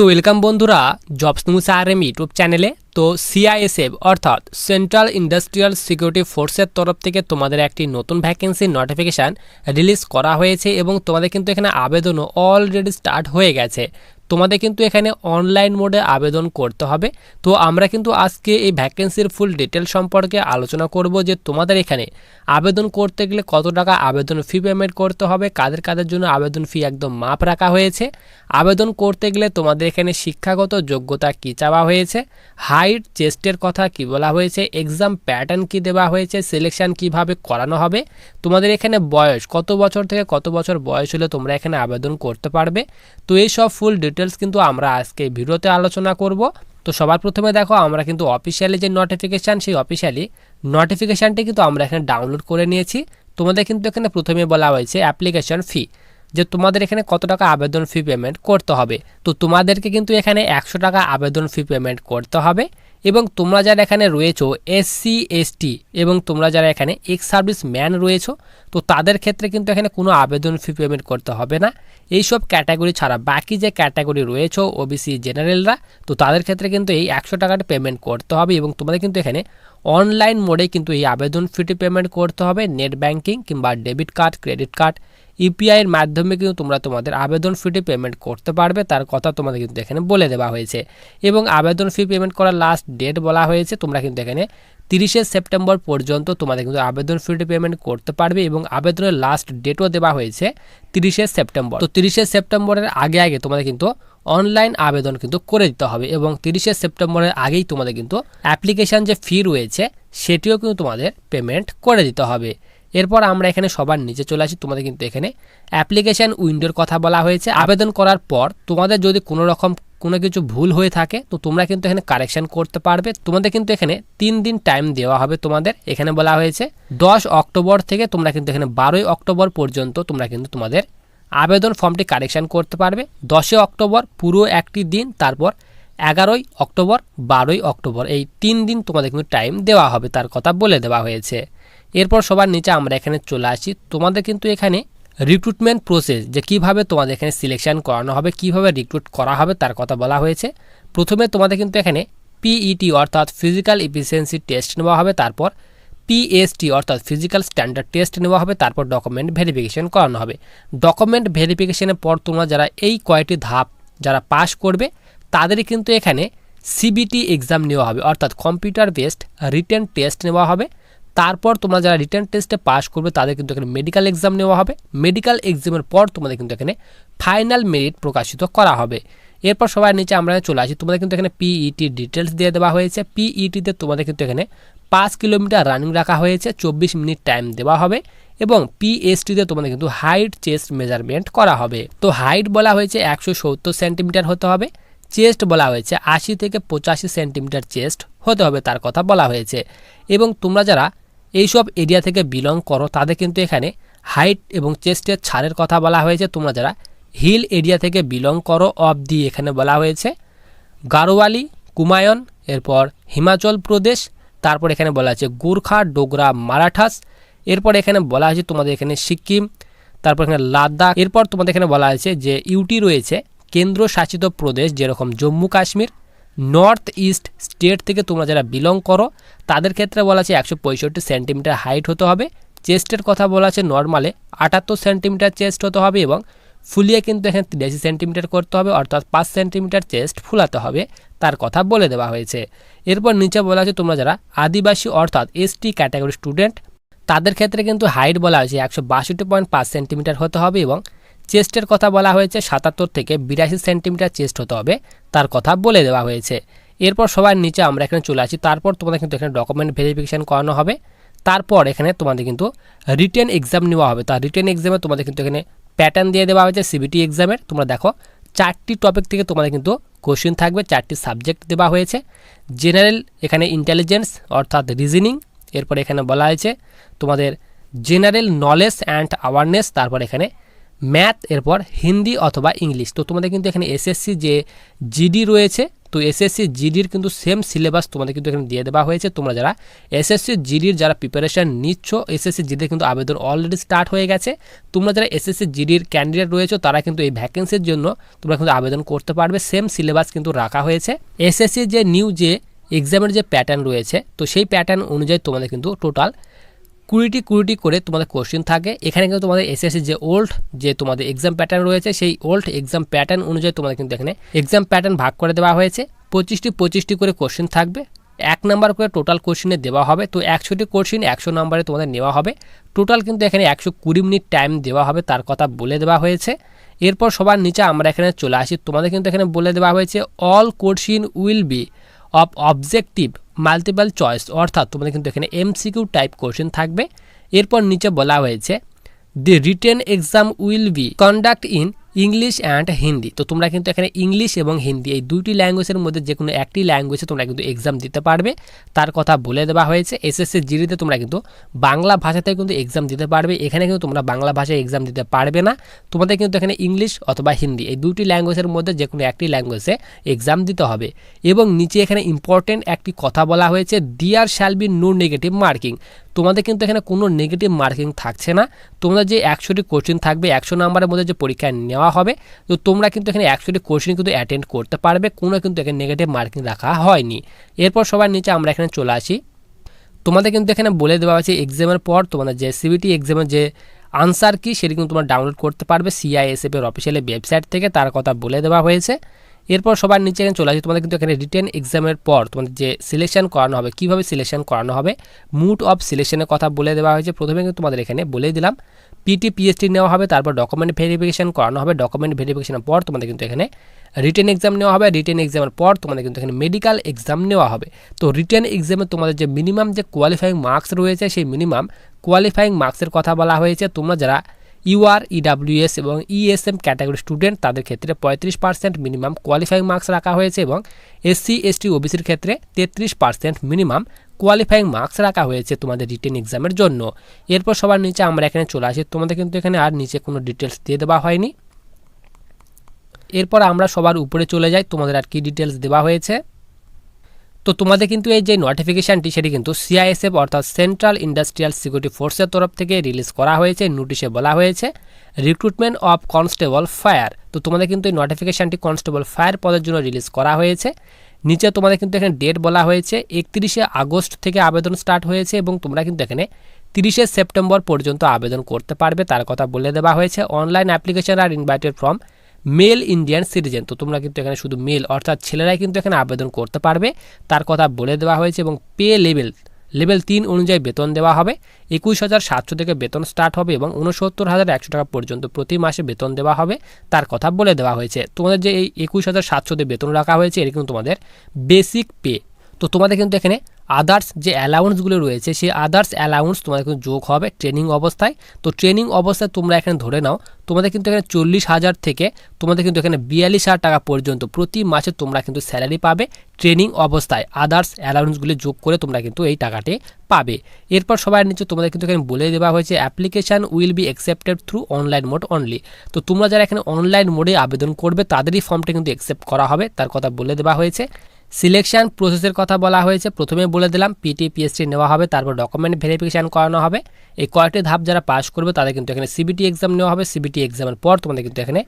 তো ওয়েলকাম বন্ধুরা jobs news R M YouTube চ্যানেলে তো সিআইএসএফ অর্থাৎ সেন্ট্রাল ইন্ডাস্ট্রিয়াল সিকিউরিটি ফোর্সের তরফ থেকে তোমাদের একটি নতুন ভ্যাকেন্সির নোটিফিকেশান রিলিজ করা হয়েছে এবং তোমাদের কিন্তু এখানে আবেদনও অলরেডি স্টার্ট হয়ে গেছে। তোমাদের কিন্তু এখানে অনলাইন মোডে আবেদন করতে হবে। তো আমরা কিন্তু আজকে এই ভ্যাকেন্সির ফুল ডিটেল সম্পর্কে আলোচনা করব যে তোমাদের এখানে আবেদন করতে গেলে কত টাকা আবেদন ফি পেমেন্ট করতে হবে, কাদের কাদের জন্য আবেদন ফি একদম মাপ রাখা হয়েছে, আবেদন করতে গেলে তোমাদের এখানে শিক্ষাগত যোগ্যতা কী চাওয়া হয়েছে হাইট চেস্টের কথা কি বলা হয়েছে এক্সাম প্যাটার্ন কি দেওয়া হয়েছে সিলেকশন কীভাবে করানো হবে, তোমাদের এখানে বয়স, কত বছর থেকে কত বছর বয়স হলে তোমরা এখানে আবেদন করতে পারবে। তো এই সব ফুল ডিটেলস কিন্তু আমরা আজকে ভিডিওতে আলোচনা করব। তো সবার প্রথমে দেখো, আমরা কিন্তু অফিসিয়ালি যে নোটিফিকেশান সেই অফিসিয়ালি নোটিফিকেশানটি কিন্তু আমরা এখানে ডাউনলোড করে নিয়েছি। তোমাদের কিন্তু এখানে প্রথমে বলা হয়েছে অ্যাপ্লিকেশন ফি যে তোমাদের এখানে কত টাকা আবেদন ফি পেমেন্ট করতে হবে। তো তোমাদেরকে কিন্তু এখানে একশো টাকা আবেদন ফি পেমেন্ট করতে হবে এবং তোমরা যারা এখানে রয়েছো এসসি এসটি এবং তোমরা যারা এখানে এক্স সার্ভিস ম্যান রয়েছো, তো তাদের ক্ষেত্রে কিন্তু এখানে কোনো আবেদন ফি পেমেন্ট করতে হবে না। এইসব ক্যাটাগরি ছাড়া বাকি যে ক্যাটাগরি রয়েছে ওবিসি জেনারেলরা, তো তাদের ক্ষেত্রে কিন্তু এই একশো টাকাটা পেমেন্ট করতে হবে এবং তোমাদের কিন্তু এখানে অনলাইন মোডে কিন্তু এই আবেদন ফিটি পেমেন্ট করতে হবে নেট ব্যাঙ্কিং কিংবা ডেবিট কার্ড ক্রেডিট কার্ড ইউপিআইয়ের মাধ্যমে কিন্তু তোমরা তোমাদের আবেদন ফিটি পেমেন্ট করতে পারবে। তার কথা তোমাদের কিন্তু এখানে বলে দেওয়া হয়েছে। এবং আবেদন ফি পেমেন্ট করার লাস্ট ডেট বলা হয়েছে। তোমরা কিন্তু এখানে তিরিশে সেপ্টেম্বর পর্যন্ত তোমাদের কিন্তু আবেদন ফিটি পেমেন্ট করতে পারবে এবং আবেদনের লাস্ট ডেটও দেওয়া হয়েছে তিরিশে সেপ্টেম্বর। তো তিরিশে সেপ্টেম্বরের আগে আগে তোমাদের কিন্তু অনলাইন আবেদন কিন্তু করে দিতে হবে এবং তিরিশে সেপ্টেম্বরের আগেই তোমাদের কিন্তু অ্যাপ্লিকেশান যে ফি রয়েছে, সেটিও কিন্তু তোমাদের পেমেন্ট করে দিতে হবে। এরপর আমরা এখানে সবার নিচে চলে আসি, তোমাদের কিন্তু এখানে অ্যাপ্লিকেশান উইন্ডোর কথা বলা হয়েছে। আবেদন করার পর তোমাদের যদি কোনো রকম কোনো কিছু ভুল হয়ে থাকে, তো তোমরা কিন্তু এখানে কারেকশান করতে পারবে। তোমাদের কিন্তু এখানে তিন দিন টাইম দেওয়া হবে তোমাদের, এখানে বলা হয়েছে। দশ অক্টোবর থেকে তোমরা কিন্তু এখানে বারোই অক্টোবর পর্যন্ত তোমরা কিন্তু তোমাদের আবেদন ফর্মটি কারেকশান করতে পারবে। দশই অক্টোবর পুরো একটি দিন, তারপর এগারোই অক্টোবর, বারোই অক্টোবর, এই তিন দিন তোমাদের কিন্তু টাইম দেওয়া হবে, তার কথা বলে দেওয়া হয়েছে। এরপর সবার নিচে আমরা এখানে চলে আসি। তোমাদের কিন্তু এখানে রিক্রুটমেন্ট প্রসেস যে কীভাবে তোমাদের এখানে সিলেকশন করানো হবে, কীভাবে রিক্রুট করা হবে তার কথা বলা হয়েছে। প্রথমে তোমাদের কিন্তু এখানে পিইটি অর্থাৎ ফিজিক্যাল ইফিসিয়েন্সি টেস্ট নেওয়া হবে, তারপর পিএসটি অর্থাৎ ফিজিক্যাল স্ট্যান্ডার্ড টেস্ট নেওয়া হবে, তারপর ডকুমেন্ট ভেরিফিকেশন করানো হবে। ডকুমেন্ট ভেরিফিকেশনের পর তোমরা যারা এই কয়টি ধাপ যারা পাশ করবে, তাদেরই কিন্তু এখানে সিবিটি এক্সাম নেওয়া হবে, অর্থাৎ কম্পিউটার বেসড রিটেন টেস্ট নেওয়া হবে। তারপর তোমরা যারা রিটার্ন টেস্টে পাস করবে, তাদের কিন্তু এখানে মেডিকেল এক্সাম নেওয়া হবে। মেডিকেল এক্সামের পর তোমাদের কিন্তু এখানে ফাইনাল মেরিট প্রকাশিত করা হবে। এরপর সবার নিচে আমরা চলে আসি। তোমাদের কিন্তু এখানে পিইটি ডিটেলস দিয়ে দেওয়া হয়েছে। পিইটিতে তোমাদের কিন্তু এখানে পাঁচ কিলোমিটার রানিং রাখা হয়েছে। চব্বিশ মিনিট টাইম দেওয়া হবে এবং পিএসটিতে তোমাদের কিন্তু হাইট চেস্ট মেজারমেন্ট করা হবে। তো হাইট বলা হয়েছে একশো সত্তর সেন্টিমিটার হতে হবে। চেস্ট বলা হয়েছে আশি থেকে পঁচাশি সেন্টিমিটার চেস্ট হতে হবে তার কথা বলা হয়েছে। এবং তোমরা যারা এইসব এরিয়া থেকে বিলং করো, তাদের কিন্তু এখানে হাইট এবং চেস্টের ছাড়ের কথা বলা হয়েছে। তোমরা যারা হিল এরিয়া থেকে বিলং করো অব দি এখানে বলা হয়েছে। গারোয়ালি কুমায়ন এরপর হিমাচল প্রদেশ, তারপর এখানে বলা আছে গুর্খা, ডোগরা, মারাঠাস, এরপর এখানে বলা হয়েছে তোমাদের এখানে সিকিম, তারপর এখানে লাদাখ, এরপর তোমাদের এখানে বলা হয়েছে যে ইউটি রয়েছে কেন্দ্রশাসিত প্রদেশ, যেরকম Jammu Kashmir north east state থেকে তোমরা যারা বিলং করো, তাদের ক্ষেত্রে বলা আছে একশো পঁয়ষট্টি সেন্টিমিটার হাইট হতে হবে। চেস্টের কথা বলা আছে নর্মালে আটাত্তর সেন্টিমিটার চেস্ট হতে হবে এবং ফুলিয়ে কিন্তু এখানে তিরাশি সেন্টিমিটার করতে হবে, অর্থাৎ পাঁচ সেন্টিমিটার চেস্ট ফুলাতে হবে, তার কথা বলে দেওয়া হয়েছে। এরপর নিচে বলা আছে তোমরা যারা আদিবাসী, অর্থাৎ এসটি ক্যাটাগরি স্টুডেন্ট, তাদের ক্ষেত্রে কিন্তু হাইট বলা হয়েছে একশো বাষট্টি পয়েন্ট পাঁচ সেন্টিমিটার হতে হবে এবং চেস্টের কথা বলা হয়েছে, সাতাত্তর থেকে বিরাশি সেন্টিমিটার চেস্ট হতে হবে, তার কথা বলে দেওয়া হয়েছে। এরপর সবার নিচে আমরা এখানে চলে আসি, তারপর তোমাদের কিন্তু এখানে ডকুমেন্ট ভেরিফিকেশান করানো হবে, তারপর এখানে তোমাদের কিন্তু রিটেন এক্সাম নেওয়া হবে। তার রিটেন এক্সামে তোমাদের কিন্তু এখানে প্যাটার্ন দিয়ে দেওয়া হয়েছে সিবিটি এক্সামের তোমরা দেখো, চারটি টপিক থেকে তোমাদের কিন্তু কোশ্চেন থাকবে, চারটি সাবজেক্ট দেওয়া হয়েছে। জেনারেল এখানে ইন্টেলিজেন্স অর্থাৎ রিজনিং এরপর এখানে বলা হয়েছে তোমাদের জেনারেল নলেজ অ্যান্ড অ্যাওয়ারনেস তারপর এখানে ম্যাথ, এরপর হিন্দি অথবা ইংলিশ। তো তোমাদের কিন্তু এখানে এসএসসি যে জিডি রয়েছে, তো এসএসসি জিডির কিন্তু সেম সিলেবাস তোমাদের কিন্তু এখানে দিয়ে দেওয়া হয়েছে। তোমরা যারা এসএসসি জিডির যারা প্রিপারেশন নিচ্ছ এসএসসি জিডির কিন্তু আবেদন অলরেডি স্টার্ট হয়ে গেছে। তোমরা যারা এসএসসি জিডির ক্যান্ডিডেট রয়েছে, তারা কিন্তু এই ভ্যাকেন্সির জন্য তোমরা কিন্তু আবেদন করতে পারবে। সেম সিলেবাস কিন্তু রাখা হয়েছে। এসএসসি যে নিউ যে এক্সামের যে প্যাটার্ন রয়েছে, তো সেই প্যাটার্ন অনুযায়ী তোমাদের কিন্তু টোটাল কুড়িটি কুড়িটি করে তোমাদের কোশ্চেন থাকে। এখানে কিন্তু তোমাদের এসএসসি যে ওল্ড যে তোমাদের এক্সাম প্যাটার্ন রয়েছে, সেই ওল্ড এক্সাম প্যাটার্ন অনুযায়ী তোমাদের কিন্তু এখানে এক্সাম প্যাটার্ন ভাগ করে দেওয়া হয়েছে। পঁচিশটি পঁচিশটি করে কোশ্চেন থাকবে। এক নাম্বার করে টোটাল কোশ্চেনে দেওয়া হবে। তো একশোটি কোশ্চেন একশো নাম্বারে তোমাদের নেওয়া হবে। টোটাল কিন্তু এখানে একশো কুড়ি মিনিট টাইম দেওয়া হবে, তার কথা বলে দেওয়া হয়েছে। এরপর সবার নিচে আমরা এখানে চলে আসি। তোমাদের কিন্তু এখানে বলে দেওয়া হয়েছে all question will be of objective multiple choice অর্থাৎ তোমাদের কিন্তু এখানে এমসিকিউ টাইপ কোশ্চেন থাকবে। এরপর নিচে বলা হয়েছে the written exam will be conduct in English and Hindi. তো তোমরা কিন্তু এখানে ইংলিশ এবং হিন্দি এই দুইটি ল্যাঙ্গুয়েজের মধ্যে যে কোনো একটি ল্যাঙ্গুয়েজে তোমরা কিন্তু এক্সাম দিতে পারবে। তার কথা বলে দেওয়া হয়েছে। এসএসসি জিডিতে তোমরা কিন্তু বাংলা ভাষাতে কিন্তু এক্সাম দিতে পারবে। এখানে কিন্তু তোমরা বাংলা ভাষায় এক্সাম দিতে পারবে না। তোমাদের কিন্তু এখানে ইংলিশ অথবা হিন্দি এই দুটি ল্যাঙ্গুয়েজের মধ্যে যে কোনো একটি ল্যাঙ্গুয়েজে এক্সাম দিতে হবে। এবং নিচে এখানে ইম্পর্টেন্ট একটি কথা বলা হয়েছে there shall be no negative marking তোমাদের কিন্তু এখানে কোনো নেগেটিভ মার্কিং থাকছে না। তোমরা যে একশোটি কোশ্চেন থাকবে, একশো নাম্বারের মধ্যে যে পরীক্ষা নেওয়া হবে, তো তোমরা কিন্তু এখানে একশোটি কোশ্চেন কিন্তু অ্যাটেন্ড করতে পারবে। কোনো কিন্তু এখানে নেগেটিভ মার্কিং রাখা হয়নি। এরপর সবার নিচে আমরা এখানে চলে আসি। তোমাদের কিন্তু এখানে বলে দেওয়া হয়েছে এক্সামের পর তোমাদের যে সিবিটি এক্সামের যে আনসার কি, সেটি কিন্তু তোমরা ডাউনলোড করতে পারবে সিআইএসএফ এর অফিসিয়ালি ওয়েবসাইট থেকে। তার কথা বলে দেওয়া হয়েছে। এরপর সবার নিচে এখানে চলে আসি। তোমাদের কিন্তু এখানে রিটেন এক্সামের পর তোমাদের যে সিলেকশন করানো হবে, কীভাবে সিলেকশন করানো হবে মুড অফ সিলেকশনের কথা বলে দেওয়া হয়েছে। প্রথমে কিন্তু তোমাদের এখানে বলে দিলাম পিটি পিএসটি নেওয়া হবে, তারপর ডকুমেন্ট ভেরিফিকেশন করানো হবে। ডকুমেন্ট ভেরিফিকেশনের পর তোমাদের কিন্তু এখানে রিটেন এক্সাম নেওয়া হবে। রিটেন এক্সামের পর তোমাদের কিন্তু এখানে মেডিকেল এক্সাম নেওয়া হবে। তো রিটেন এক্সামে তোমাদের যে মিনিমাম যে কোয়ালিফাইং মার্কস রয়েছে, সেই মিনিমাম কোয়ালিফাইং মার্কসের কথা বলা হয়েছে। তোমরা যারা ইউআর ইডাব্লিউএস এবং ইএসএম ক্যাটাগরি স্টুডেন্ট তাদের ক্ষেত্রে পঁয়ত্রিশ পার্সেন্ট মিনিমাম কোয়ালিফাইং মার্কস রাখা হয়েছে এবং এসসি, এসটি, ওবিসির ক্ষেত্রে তেত্রিশ পার্সেন্ট মিনিমাম কোয়ালিফাইং মার্কস রাখা হয়েছে তোমাদের রিটেন এক্সামের জন্য। এরপর সবার নিচে আমরা এখানে চলে আসি। তোমাদের কিন্তু এখানে আর নিচে কোনো ডিটেলস দিয়ে দেওয়া হয়নি। এরপর আমরা সবার উপরে চলে যাই। তোমাদের আর কি ডিটেলস দেওয়া হয়েছে? তো তোমাদের কিন্তু এই যে নোটিফিকেশানটি সেটি কিন্তু সিআইএসএফ অর্থাৎ সেন্ট্রাল ইন্ডাস্ট্রিয়াল সিকিউরিটি ফোর্সের তরফ থেকে রিলিজ করা হয়েছে নোটিশে বলা হয়েছে রিক্রুটমেন্ট অফ কনস্টেবল ফায়ার তো তোমাদের কিন্তু এই নোটিফিকেশানটি কনস্টেবল ফায়ার পদের জন্য রিলিজ করা হয়েছে। নিচে তোমাদের কিন্তু এখানে ডেট বলা হয়েছে, একত্রিশে আগস্ট থেকে আবেদন স্টার্ট হয়েছে এবং তোমরা কিন্তু এখানে তিরিশে সেপ্টেম্বর পর্যন্ত আবেদন করতে পারবে, তার কথা বলে দেওয়া হয়েছে। Online application are invited from male Indian citizen তো তোমরা কিন্তু এখানে শুধু মেল অর্থাৎ ছেলেরাই কিন্তু এখানে আবেদন করতে পারবে। তার কথা বলে দেওয়া হয়েছে এবং পে লেভেল লেভেল তিন অনুযায়ী বেতন দেওয়া হবে। একুশ হাজার সাতশো থেকে বেতন স্টার্ট হবে এবং উনসত্তর হাজার একশো টাকা পর্যন্ত প্রতি মাসে বেতন দেওয়া হবে। তার কথা বলে দেওয়া হয়েছে। তোমাদের যে এই একুশ হাজার সাতশোতে বেতন রাখা হয়েছে, এটি কিন্তু তোমাদের বেসিক পে তো তোমাদের কিন্তু এখানে আদার্স যে অ্যালাউন্সগুলো রয়েছে, সেই আদার্স অ্যালাউন্স তোমাদের কিন্তু যোগ হবে ট্রেনিং অবস্থায়। তো ট্রেনিং অবস্থায় তোমরা এখানে ধরে নাও, তোমাদের কিন্তু এখানে চল্লিশ হাজার থেকে তোমাদের কিন্তু এখানে বিয়াল্লিশ হাজার টাকা পর্যন্ত প্রতি মাসে তোমরা কিন্তু স্যালারি পাবে ট্রেনিং অবস্থায়। আদার্স অ্যালাউন্সগুলি যোগ করে তোমরা কিন্তু এই টাকাটি পাবে। এরপর সবার নিচে তোমাদের কিন্তু এখানে বলে দেওয়া হয়েছে application will be accepted through online mode only তো তোমরা যারা এখানে অনলাইন মোডে আবেদন করবে, তাদেরই ফর্মটা কিন্তু অ্যাকসেপ্ট করা হবে, তার কথা বলে দেওয়া হয়েছে। সিলেকশন প্রসেসের কথা বলা হয়েছে। প্রথমে বলে দিলাম পিটি পিএসটি নেওয়া হবে, তারপর ডকুমেন্ট ভেরিফিকেশান করানো হবে। এই কয়েকটি ধাপ যারা পাস করবে, তাদের কিন্তু এখানে সিবিটি এক্সাম নেওয়া হবে। সিবিটি এক্সামের পর তোমাদের কিন্তু এখানে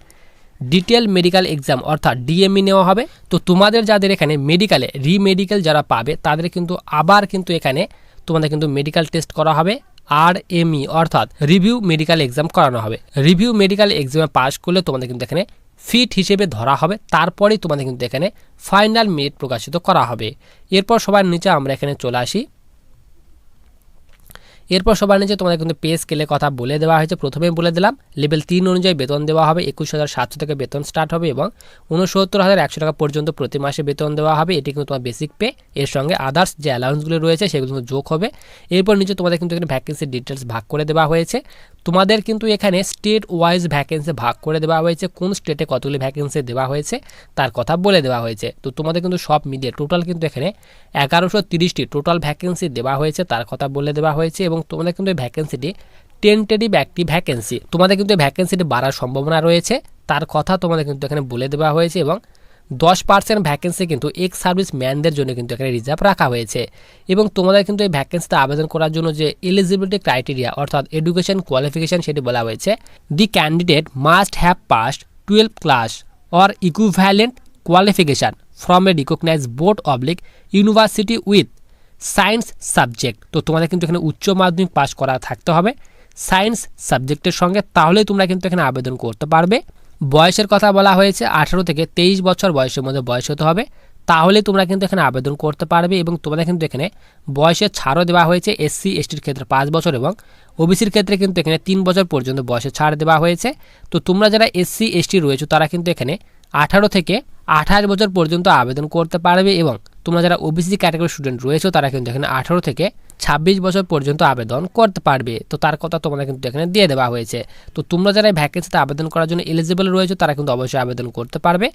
ডিটেল মেডিকেল এক্সাম অর্থাৎ ডিএমই নেওয়া হবে। তো তোমাদের যাদের এখানে মেডিকেলে রিমেডিকেল যারা পাবে, তাদের কিন্তু আবার কিন্তু এখানে তোমাদের কিন্তু মেডিকেল টেস্ট করা হবে। আর এমই অর্থাৎ রিভিউ মেডিকেল এক্সাম করানো হবে। রিভিউ মেডিকেল এক্সামে পাস করলে তোমাদের কিন্তু এখানে ফিট হিসেবে ধরা হবে, তারপরেই তোমাদের কিন্তু এখানে ফাইনাল মেরিট প্রকাশিত করা হবে। এরপর সবার নিচে আমরা এখানে চলে আসি। এরপর সবার নিচে তোমাদের কিন্তু পে স্কেলে কথা বলে দেওয়া হয়েছে। প্রথমে বলে দিলাম লেভেল তিন অনুযায়ী বেতন দেওয়া হবে, একুশ হাজার সাতশো থেকে বেতন স্টার্ট হবে এবং উনসত্তর হাজার একশো টাকা পর্যন্ত প্রতি মাসে বেতন দেওয়া হবে। এটি কিন্তু তোমার বেসিক পে এর সঙ্গে আদার্স যে অ্যালাউন্সগুলো রয়েছে, সেগুলো কিন্তু যোগ হবে। এরপর নিচে তোমাদের কিন্তু এখানে ভ্যাকেন্সির ডিটেলস ভাগ করে দেওয়া হয়েছে। তোমাদের কিন্তু এখানে স্টেট ওয়াইজ ভ্যাকেন্সি ভাগ করে দেওয়া হয়েছে। কোন স্টেটে কতগুলি ভ্যাকেন্সি দেওয়া হয়েছে, তার কথা বলে দেওয়া হয়েছে। তো তোমাদের কিন্তু সব মিলিয়ে টোটাল কিন্তু এখানে এগারোশো তিরিশটি টোটাল ভ্যাকেন্সি দেওয়া হয়েছে, তার কথা বলে দেওয়া হয়েছে এবং তোমাদের কিন্তু এই ভ্যাকেন্সিটি টেন্টেটিভ একটি ভ্যাকেন্সি তোমাদের কিন্তু এই ভ্যাকেন্সিটি বাড়ার সম্ভাবনা রয়েছে। তার কথা তোমাদের কিন্তু এখানে বলে দেওয়া হয়েছে এবং দশ পার্সেন্ট ভ্যাকেন্সি কিন্তু এক্স সার্ভিস ম্যানদের জন্য কিন্তু এখানে রিজার্ভ রাখা হয়েছে। এবং তোমাদের কিন্তু এই ভ্যাকেন্সিতে আবেদন করার জন্য যে এলিজিবিলিটি ক্রাইটেরিয়া অর্থাৎ এডুকেশন কোয়ালিফিকেশন সেটি বলা হয়েছে the candidate must have passed twelve class or equivalent qualification from a recognise board oblique university with science subject. তো তোমাদের কিন্তু এখানে উচ্চ মাধ্যমিক পাস করা থাকতে হবে। সায়েন্স সাবজেক্টের সঙ্গে তাহলেই তোমরা কিন্তু এখানে আবেদন করতে পারবে। বয়সের কথা বলা হয়েছে, আঠারো থেকে তেইশ বছর বয়সের মধ্যে বয়স হতে হবে। তাহলে তোমরা কিন্তু এখানে আবেদন করতে পারবে এবং তোমাদের কিন্তু এখানে বয়সের ছাড়ও দেওয়া হয়েছে, এসসি, এসটির ক্ষেত্রে পাঁচ বছর এবং ওবিসির ক্ষেত্রে কিন্তু এখানে তিন বছর পর্যন্ত বয়সের ছাড় দেওয়া হয়েছে। তো তোমরা যারা এসসি, এসটি রয়েছে, তারা কিন্তু এখানে আঠারো থেকে আঠাশ বছর পর্যন্ত আবেদন করতে পারবে এবং তোমরা যারা ওবিসি ক্যাটাগরি স্টুডেন্ট রয়েছে তারা কিন্তু এখানে আঠারো থেকে ছাব্বিশ বছর পর্যন্ত আবেদন করতে পারবে। তো তার কথা তোমাদের কিন্তু এখানে দিয়ে দেওয়া হয়েছে। তো তোমরা যারা ভ্যাকেন্সিতে আবেদন করার জন্য এলিজিবল রয়েছে, তারা কিন্তু অবশ্যই আবেদন করতে পারবে।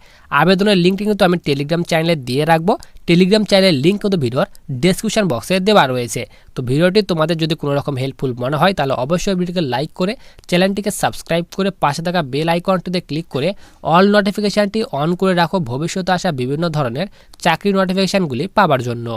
আবেদনের লিঙ্কটি কিন্তু আমি টেলিগ্রাম চ্যানেলে দিয়ে রাখব। টেলিগ্রাম চ্যানেলের লিঙ্ক কিন্তু ভিডিওর ডেসক্রিপশন বক্সে দেওয়া রয়েছে। তো ভিডিওটি তোমাদের যদি কোনো রকম হেল্পফুল মনে হয়, তাহলে অবশ্যই ভিডিওকে লাইক করে, চ্যানেলটিকে সাবস্ক্রাইব করে, পাশে থাকা বেল আইকনটিতে ক্লিক করে অল নোটিফিকেশানটি অন করে রাখো ভবিষ্যতে আসা বিভিন্ন ধরনের চাকরি নোটিফিকেশানগুলি পাওয়ার জন্য।